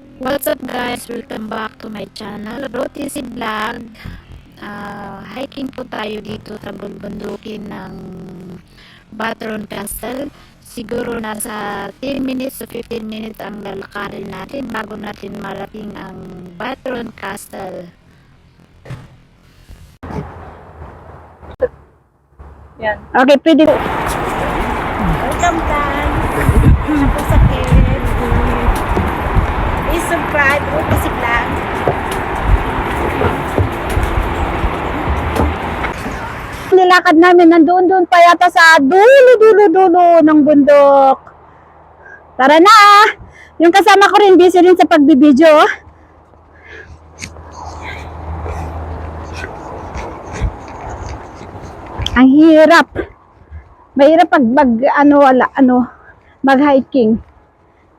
What's up guys? Welcome back to my channel. Brotisi Vlog. Ah, hiking po tayo dito sa bundukin ng Batron Castle. Siguro nasa 10 minutes to 15 minutes ang lalakarin natin bago natin marating ang Batron Castle. Yan. Okay, pwede. Nilakad namin nandoon doon pa yata sa dulo dulo dulo ng bundok. Tara na! ah. Yung kasama ko rin busy rin sa pagbibideo. oh. Ang hirap. Mahirap pag mag ano wala ano mag hiking.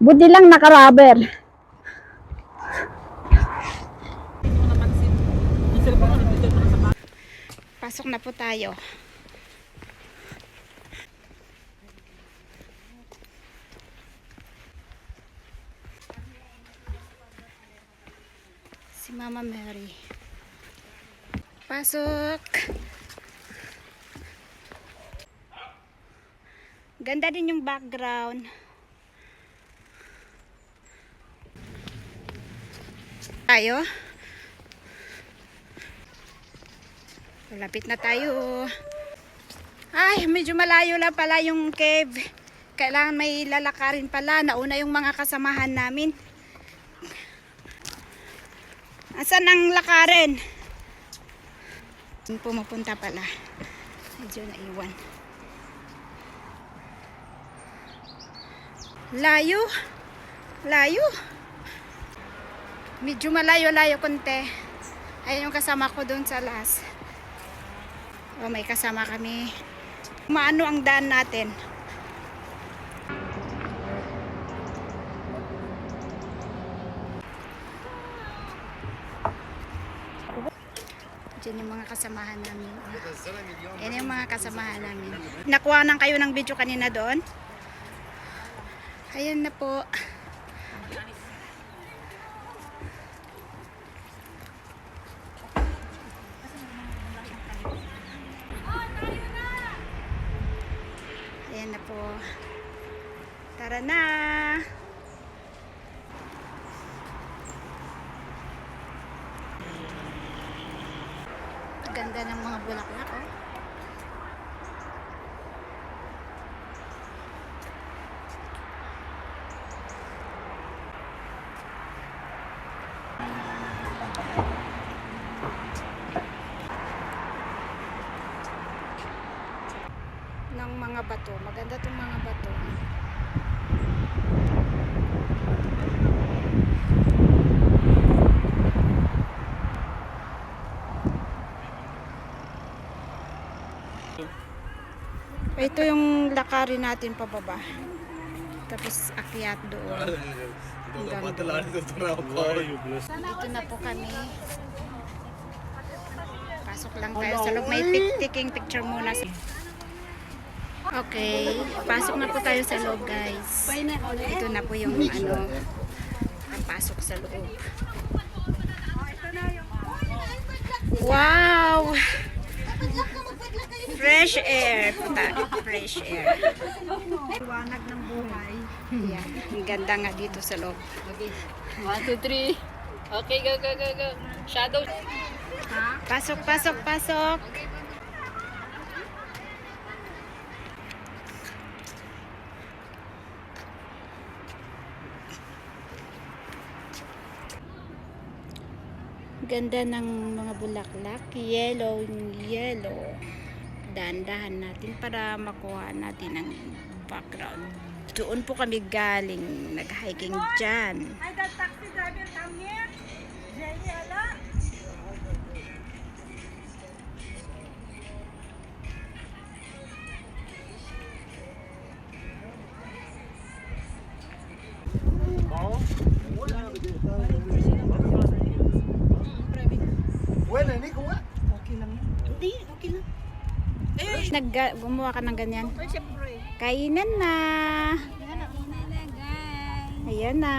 Buti lang naka-rubber. Pasok na po tayo. Si Mama Mary. Pasok. Ganda din yung background. Tayo. Malapit na tayo. Ay, medyo malayo lang pala yung cave. Kailangan may lalakarin pala. Nauna yung mga kasamahan namin. Asan ang lakarin? Pumupunta pala. Medyo naiwan. Layo. Layo. Medyo malayo-layo konti. Ayun yung kasama ko doon sa last. O may kasama kami. Maano ang daan natin? Diyan yung mga kasamahan namin. Yan yung mga kasamahan namin. Nakuha nang kayo ng video kanina doon? Ayan na po. Tara na! Ganda ng mga bulaklak, oh. Ng mga bato. Maganda tong mga bato. Ito yung lakarin natin pababa. Tapos akyat doon. Hanggang doon. Dito na po kami. Pasok lang tayo sa loob. May taking picture muna. Okay, pasok na po tayo sa loob guys. Ito na po yung ano, ang pasok sa loob. Wow! Fresh air. Puta, fresh air. Iwanag ng buhay. Yeah, ang ganda nga dito sa loob. One, two, three. Okay, go, go, go, go. Shadow. Pasok, pasok, pasok. Ganda ng mga bulaklak. Yellow, yellow. Dahan-dahan natin para makuha natin ang background. Doon po kami galing. Nag-hiking dyan. Nag gumawa ka ng ganyan. Kainan na. Ayan na.